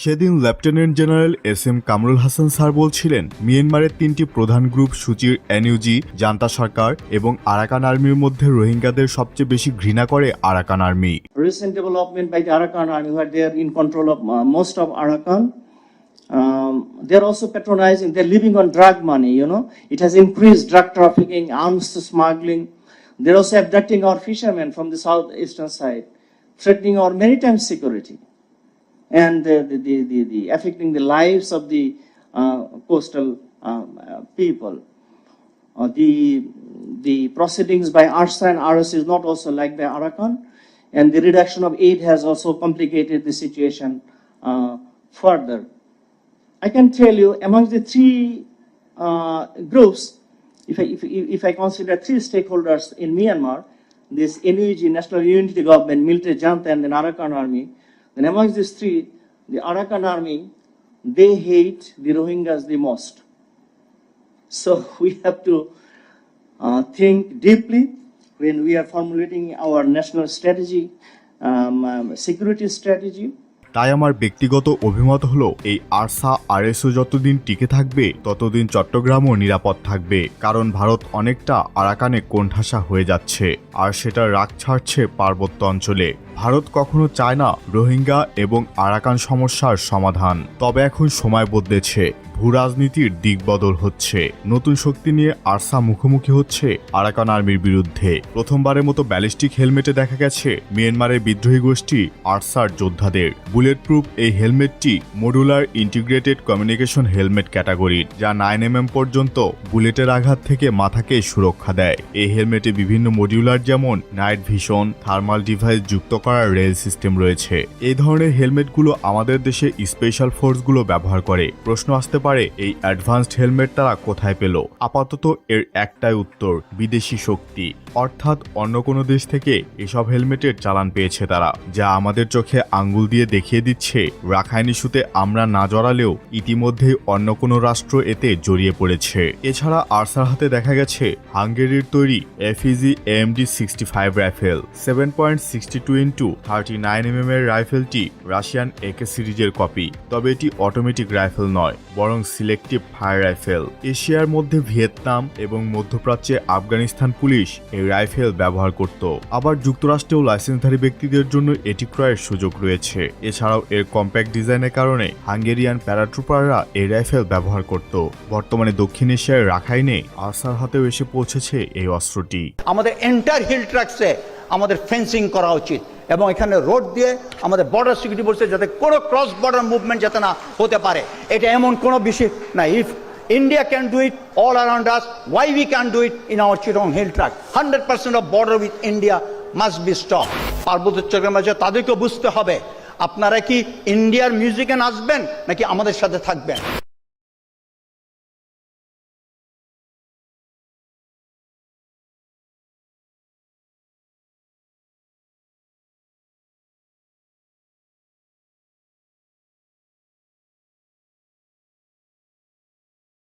সেদিন lieutenant general S M Kamrul Hasan sir বলছিলেন, মিয়ানমারের তিনটি প্রধান গ্রুপ সূচির এনইউজি, জান্তা সরকার এবং আরাকান আর্মির মধ্যে রোহিঙ্গাদের সবচেয়ে বেশি ঘৃণা করে Arakan army. Recent development by Arakan army where they in control of most of Arakan they are also living on drug money you it has increase trafficking arms smuggling they are also fisherman from south eastern side threatening our many times security and the, the, the, the, affecting the lives of the uh, coastal um, uh, people. Uh, the, the proceedings by ARSA and RS is not also like the Arakan, and the reduction of aid has also complicated the situation further. I can tell you, among the three uh, groups, if I, if, if I consider three stakeholders in Myanmar, this NUG, National Unity Government, military junta, and the Arakan Army, then amongst these three, the Arakan Army, they hate the Rohingyas the most. So we have to uh, think deeply when we are formulating our national strategy, um, um, security strategy. তাই আমার ব্যক্তিগত অভিমত হলো এই ARSA RSO যতদিন টিকে থাকবে ততদিন চট্টগ্রামও নিরাপদ থাকবে কারণ ভারত অনেকটা আরাকানে কোণঠাসা হয়ে যাচ্ছে আর সেটা রাগ ছাড়ছে পার্বত্য অঞ্চলে ভারত কখনো চায় না রোহিঙ্গা এবং আরাকান সমস্যার সমাধান। তবে এখন সময় বদলেছে। ভূ রাজনীতির দিক বদল হচ্ছে। নতুন শক্তি নিয়ে আরসা মুখোমুখি হচ্ছে আরাকান আর্মির বিরুদ্ধে। প্রথমবারের মতো ব্যালিস্টিক হেলমেটে দেখা গেছে মিয়ানমারের বিদ্রোহী গোষ্ঠী আরসার যোদ্ধাদের। বুলেট প্রুফ এই হেলমেটটি মডুলার ইন্টিগ্রেটেড কমিউনিকেশন হেলমেট ক্যাটাগরির যা নাইন এম পর্যন্ত বুলেটের আঘাত থেকে মাথাকে সুরক্ষা দেয়। এই হেলমেটে বিভিন্ন মডিউলার যেমন নাইট ভিশন, থার্মাল ডিভাইস যুক্ত করার রেল সিস্টেম রয়েছে। এই ধরনের হেলমেটগুলো আমাদের দেশে স্পেশাল ফোর্সগুলো ব্যবহার করে। প্রশ্ন আসতে পারে, এই অ্যাডভান্সড হেলমেট তারা কোথায় পেল? আপাতত এর একটাই উত্তর, বিদেশি শক্তি। অর্থাৎ অন্য কোনো দেশ থেকে এসব হেলমেটের চালান পেয়েছে তারা, যা আমাদের চোখে আঙ্গুল দিয়ে দেখিয়ে দিচ্ছে। রাখাইন ইস্যুতে আমরা না জড়ালেও ইতিমধ্যেই অন্য কোনো রাষ্ট্র এতে জড়িয়ে পড়েছে। এছাড়া আরসার হাতে দেখা গেছে, হাঙ্গেরির তৈরি এফইজি AMD sixty five rifle seven point sixty two into thirty nine M এর রাইফেলটি রাশিয়ান একে সিরিজের কপি। তবে এটি অটোমেটিক রাইফেল নয়, বরং সিলেক্টিভ ফায়ার রাইফেল। এশিয়ার মধ্যে ভিয়েতনাম এবং মধ্যপ্রাচ্যে আফগানিস্তান পুলিশ এই রাইফেল ব্যবহার করত। আবার যুক্তরাষ্ট্রেও লাইসেন্সধারী ব্যক্তিদের জন্য এটি ক্রয়ের সুযোগ রয়েছে। এছাড়াও এর কম্প্যাক্ট ডিজাইনের কারণে হাঙ্গেরিয়ান প্যারাট্রুপাররা এই রাইফেল ব্যবহার করত। বর্তমানে দক্ষিণ এশিয়ার রাখাইনে আরসার হাতেও এসে পৌঁছেছে এই অস্ত্রটি। আমাদের এন্টার হিল ট্র্যাক্সে আমাদের ফেন্সিং করা উচিত। এবং এখানে রোড দিয়ে আমাদের বর্ডার সিকিউরিটি বলছে যাতে কোনো ক্রস বর্ডার মুভমেন্ট যাতে না হতে পারে। এটা এমন কোনো বিষয় না। If India can do it all around us why we can do it in our চিরং hill track hundred percent of border with India must be stop পার্বত্য চট্টগ্রাম রাজ্য তাদেরকে বুঝতে হবে। আপনারা কি ইন্ডিয়ার মিউজিকে নাচবেন নাকি আমাদের সাথে থাকবেন?